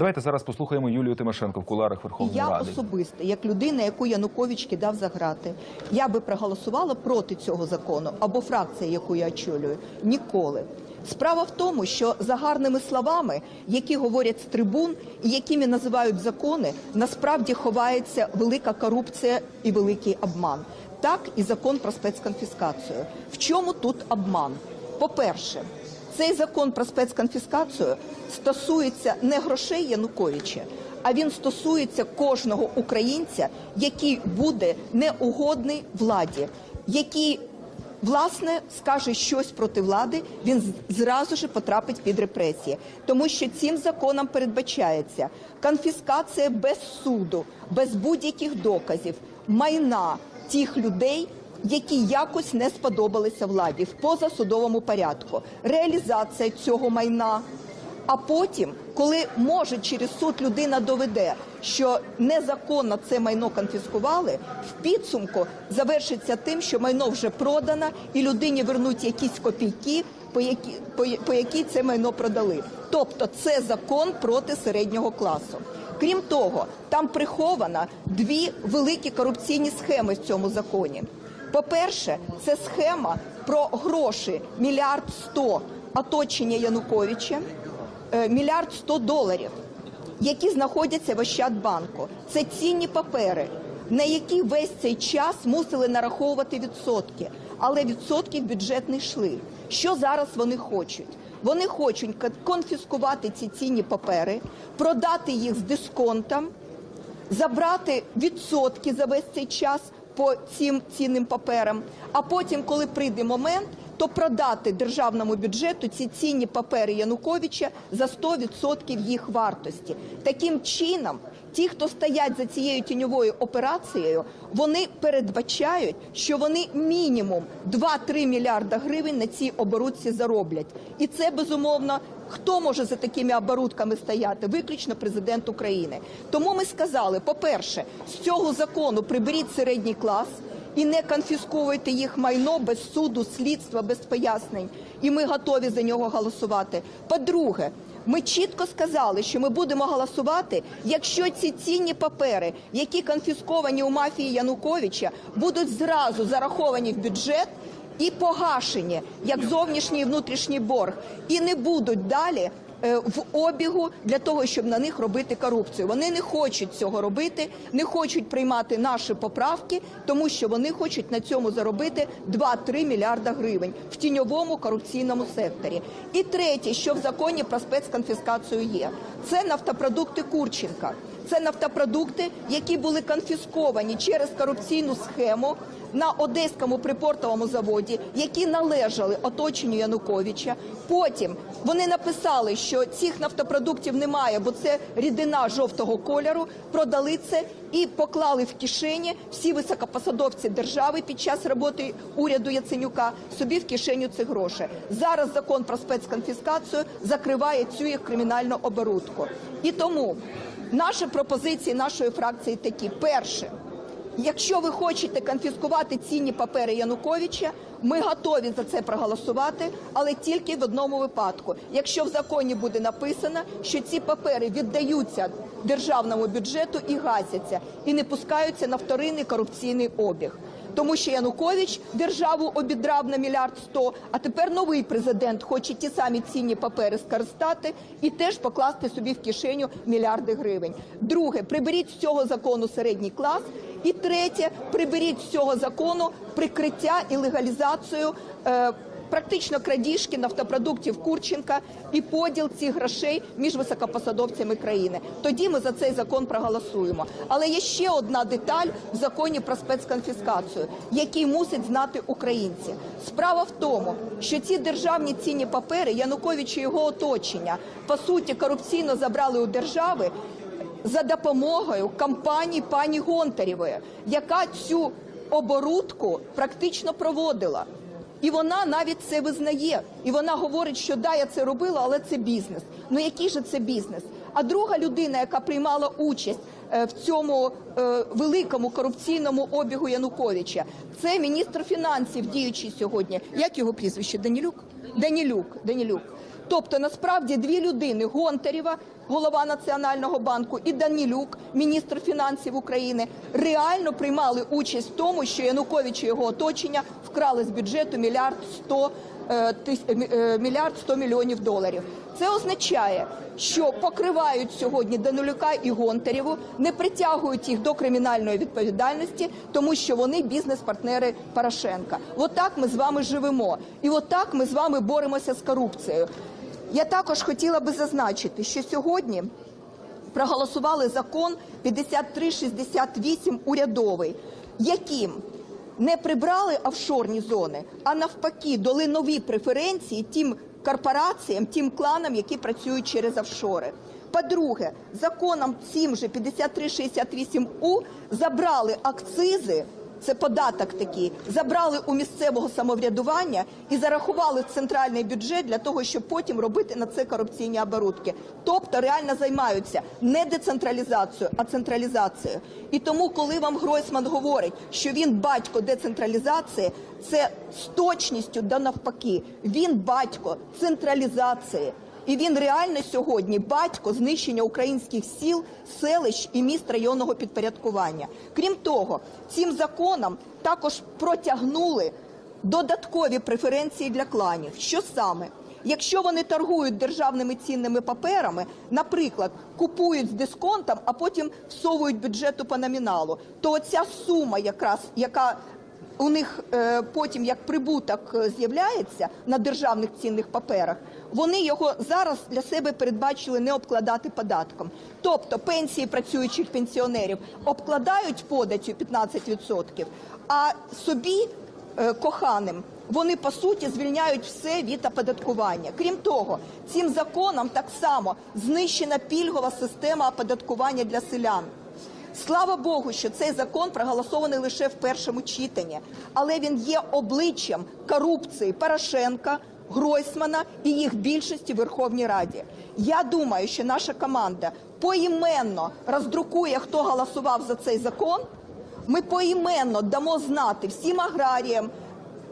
Давайте зараз послухаємо Юлію Тимошенко в куларах Верховної Я Ради. особисто, як людина, яку Янукович кидав за грати, я би проголосувала проти цього закону або фракція, яку я очолюю, ніколи. Справа в тому, що за гарними словами, які говорять з трибун і якими називають закони, насправді ховається велика корупція і великий обман. Так і закон про спецконфіскацію. В чому тут обман? По-перше, цей закон про спецконфіскацію стосується не грошей Януковича, а він стосується кожного українця, який буде неугодний владі, який власне скаже щось проти влади, він зразу ж потрапить під репресії, тому що цим законом передбачається конфіскація без суду, без будь-яких доказів, майна тих людей, які якось не сподобалися владі в позасудовому порядку, реалізація цього майна. А потім, коли може через суд людина доведе, що незаконно це майно конфіскували, в підсумку завершиться тим, що майно вже продано, і людині вернуть якісь копійки, по які, по, по якій це майно продали. Тобто це закон проти середнього класу. Крім того, там приховано дві великі корупційні схеми в цьому законі. По-перше, це схема про гроші мільярд сто оточення Януковича, е, мільярд сто доларів, які знаходяться в Ощадбанку. Це цінні папери, на які весь цей час мусили нараховувати відсотки, але відсотки в бюджет не йшли. Що зараз вони хочуть? Вони хочуть кон- конфіскувати ці цінні папери, продати їх з дисконтом, забрати відсотки за весь цей час по цим цінним паперам, а потім, коли прийде момент, то продати державному бюджету ці цінні папери Януковича за 100% їх вартості. Таким чином, ті, хто стоять за цією тіньовою операцією, вони передбачають, що вони мінімум 2-3 мільярда гривень на цій оборудці зароблять, і це безумовно Хто може за такими оборудками стояти? Виключно президент України. Тому ми сказали: по-перше, з цього закону приберіть середній клас і не конфісковуйте їх майно без суду, слідства, без пояснень. І ми готові за нього голосувати. По-друге, ми чітко сказали, що ми будемо голосувати, якщо ці цінні папери, які конфісковані у мафії Януковича, будуть зразу зараховані в бюджет і погашені як зовнішній і внутрішній борг, і не будуть далі в обігу для того, щоб на них робити корупцію. Вони не хочуть цього робити, не хочуть приймати наші поправки, тому що вони хочуть на цьому заробити 2-3 мільярда гривень в тіньовому корупційному секторі. І третє, що в законі про спецконфіскацію є, це нафтопродукти Курченка. Це нафтопродукти, які були конфісковані через корупційну схему на одеському припортовому заводі, які належали оточенню Януковича. Потім вони написали, що цих нафтопродуктів немає, бо це рідина жовтого кольору. Продали це і поклали в кишені всі високопосадовці держави під час роботи уряду Яценюка собі в кишеню цих грошей. Зараз закон про спецконфіскацію закриває цю їх кримінальну оборудку. І тому наші пропозиції нашої фракції такі: перше. Якщо ви хочете конфіскувати цінні папери Януковича, ми готові за це проголосувати, але тільки в одному випадку. Якщо в законі буде написано, що ці папери віддаються державному бюджету і гасяться, і не пускаються на вторинний корупційний обіг. Тому що Янукович державу обідрав на мільярд сто, а тепер новий президент хоче ті самі цінні папери скористати і теж покласти собі в кишеню мільярди гривень. Друге, приберіть з цього закону середній клас. І третє, приберіть з цього закону прикриття і легалізацію е, практично крадіжки нафтопродуктів Курченка і поділ цих грошей між високопосадовцями країни. Тоді ми за цей закон проголосуємо. Але є ще одна деталь в законі про спецконфіскацію, який мусять знати українці. Справа в тому, що ці державні цінні папери Янукович і його оточення по суті корупційно забрали у держави за допомогою кампанії пані Гонтарєвої, яка цю оборудку практично проводила. І вона навіть це визнає. І вона говорить, що да, я це робила, але це бізнес. Ну який же це бізнес? А друга людина, яка приймала участь е, в цьому е, великому корупційному обігу Януковича, це міністр фінансів, діючий сьогодні. Як його прізвище? Данілюк? Данілюк. Данілюк. Тобто, насправді, дві людини Гонтарєва, голова Національного банку, і Данілюк, міністр фінансів України, реально приймали участь в тому, що Янукович і його оточення вкрали з бюджету мільярд сто е, тис- е, мільярд сто мільйонів доларів. Це означає, що покривають сьогодні Данилюка і Гонтарєву, не притягують їх до кримінальної відповідальності, тому що вони бізнес-партнери Порошенка. Отак ми з вами живемо, і отак ми з вами боремося з корупцією. Я також хотіла би зазначити, що сьогодні проголосували закон 5368 урядовий, яким не прибрали офшорні зони, а навпаки дали нові преференції тим корпораціям, тим кланам, які працюють через офшори. По-друге, законом цим же 5368У забрали акцизи це податок такий, забрали у місцевого самоврядування і зарахували в центральний бюджет для того, щоб потім робити на це корупційні оборудки. Тобто реально займаються не децентралізацією, а централізацією. І тому, коли вам Гройсман говорить, що він батько децентралізації, це з точністю да навпаки. Він батько централізації. І він реально сьогодні батько знищення українських сіл, селищ і міст районного підпорядкування. Крім того, цим законом також протягнули додаткові преференції для кланів. Що саме? Якщо вони торгують державними цінними паперами, наприклад, купують з дисконтом, а потім всовують бюджету по номіналу, то ця сума, якраз яка у них е, потім як прибуток е, з'являється на державних цінних паперах, вони його зараз для себе передбачили не обкладати податком. Тобто пенсії працюючих пенсіонерів обкладають податтю 15%, а собі е, коханим вони по суті звільняють все від оподаткування. Крім того, цим законом так само знищена пільгова система оподаткування для селян. Слава Богу, що цей закон проголосований лише в першому читанні, але він є обличчям корупції Порошенка, Гройсмана і їх більшості в Верховній Раді. Я думаю, що наша команда поіменно роздрукує, хто голосував за цей закон. Ми поіменно дамо знати всім аграріям,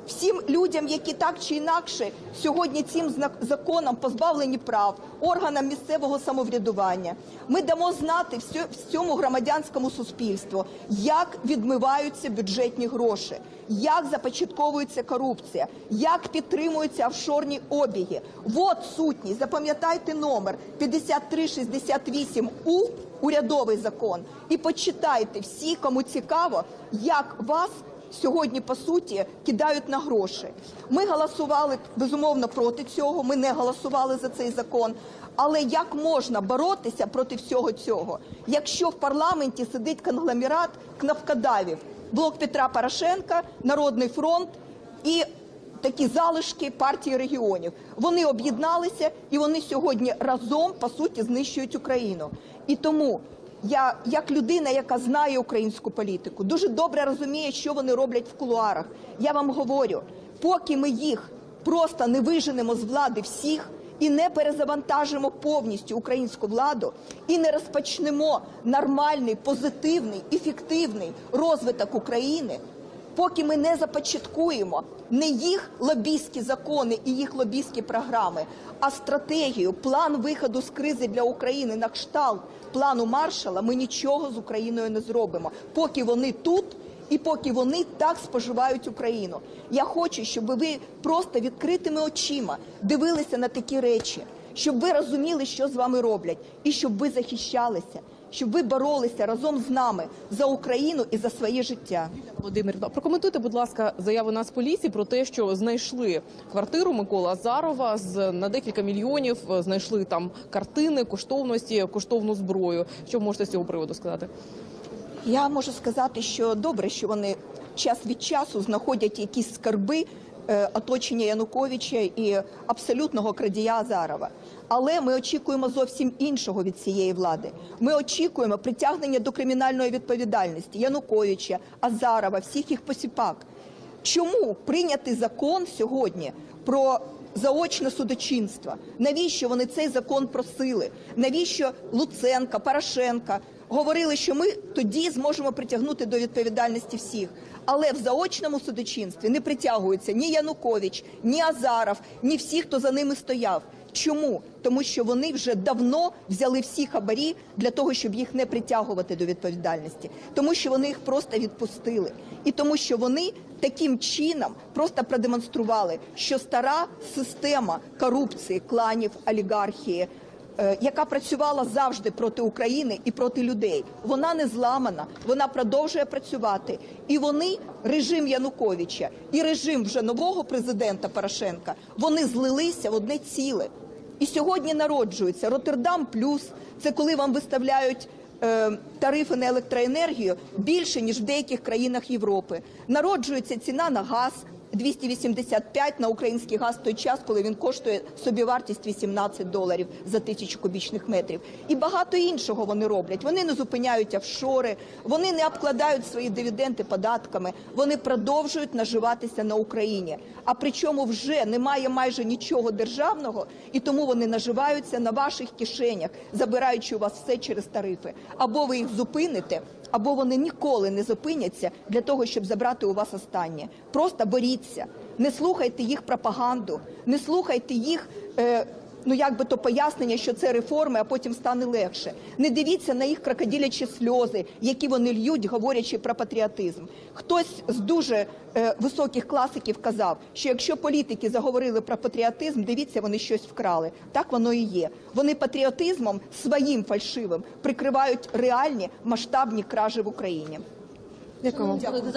всім людям, які так чи інакше сьогодні цим законом позбавлені прав, органам місцевого самоврядування. Ми дамо знати всьо- всьому громадянському суспільству, як відмиваються бюджетні гроші, як започатковується корупція, як підтримуються офшорні обіги. Вот сутність. Запам'ятайте номер 5368 У урядовий закон і почитайте всі, кому цікаво, як вас сьогодні по суті кидають на гроші. Ми голосували безумовно проти цього. Ми не голосували за цей закон. Але як можна боротися проти всього цього, якщо в парламенті сидить конгломерат кнопкодавів, блок Петра Порошенка, Народний фронт і такі залишки партії регіонів. Вони об'єдналися і вони сьогодні разом по суті знищують Україну. І тому я, як людина, яка знає українську політику, дуже добре розуміє, що вони роблять в кулуарах. Я вам говорю, поки ми їх просто не виженемо з влади всіх. І не перезавантажимо повністю українську владу, і не розпочнемо нормальний, позитивний, ефективний розвиток України, поки ми не започаткуємо не їх лобістські закони і їх лобістські програми, а стратегію, план виходу з кризи для України на кшталт плану Маршала, ми нічого з Україною не зробимо, поки вони тут. І поки вони так споживають Україну, я хочу, щоб ви просто відкритими очима дивилися на такі речі, щоб ви розуміли, що з вами роблять, і щоб ви захищалися, щоб ви боролися разом з нами за Україну і за своє життя. Володимирівна, прокоментуйте, будь ласка, заяву Нацполіції про те, що знайшли квартиру Миколи Азарова з на декілька мільйонів. е, Знайшли там картини, коштовності, коштовну зброю. Що можете з цього приводу сказати? Я можу сказати, що добре, що вони час від часу знаходять якісь скарби оточення Януковича і абсолютного крадія Азарова. Але ми очікуємо зовсім іншого від цієї влади. Ми очікуємо притягнення до кримінальної відповідальності Януковича, Азарова, всіх їх посіпак. Чому прийнятий закон сьогодні про заочне судочинство? Навіщо вони цей закон просили? Навіщо Луценка, Порошенка говорили, що ми тоді зможемо притягнути до відповідальності всіх? Але в заочному судочинстві не притягуються ні Янукович, ні Азаров, ні всі, хто за ними стояв. Чому? Тому що вони вже давно взяли всі хабарі для того, щоб їх не притягувати до відповідальності, тому що вони їх просто відпустили, і тому, що вони таким чином просто продемонстрували, що стара система корупції, кланів, олігархії. Е, Яка працювала завжди проти України і проти людей, вона не зламана, вона продовжує працювати. І вони, режим Януковича і режим вже нового президента Порошенка, вони злилися в одне ціле. І сьогодні народжується Роттердам Плюс. Це коли вам виставляють е, тарифи на електроенергію більше ніж в деяких країнах Європи. Народжується ціна на газ. 285 на український газ в той час, коли він коштує собівартість 18 доларів за тисячу кубічних метрів. І багато іншого вони роблять. Вони не зупиняють офшори, вони не обкладають свої дивіденди податками. Вони продовжують наживатися на Україні. А причому вже немає майже нічого державного, і тому вони наживаються на ваших кишенях, забираючи у вас все через тарифи. Або ви їх зупините, або вони ніколи не зупиняться для того, щоб забрати у вас останнє. Просто боріться, не слухайте їх пропаганду, не слухайте їх. Е, Ну, як би то пояснення, що це реформи, а потім стане легше. Не дивіться на їх крокодилячі сльози, які вони льють, говорячи про патріотизм. Хтось з дуже е, високих класиків казав, що якщо політики заговорили про патріотизм, дивіться, вони щось вкрали. Так воно і є. Вони патріотизмом своїм фальшивим прикривають реальні масштабні кражі в Україні. Дякую.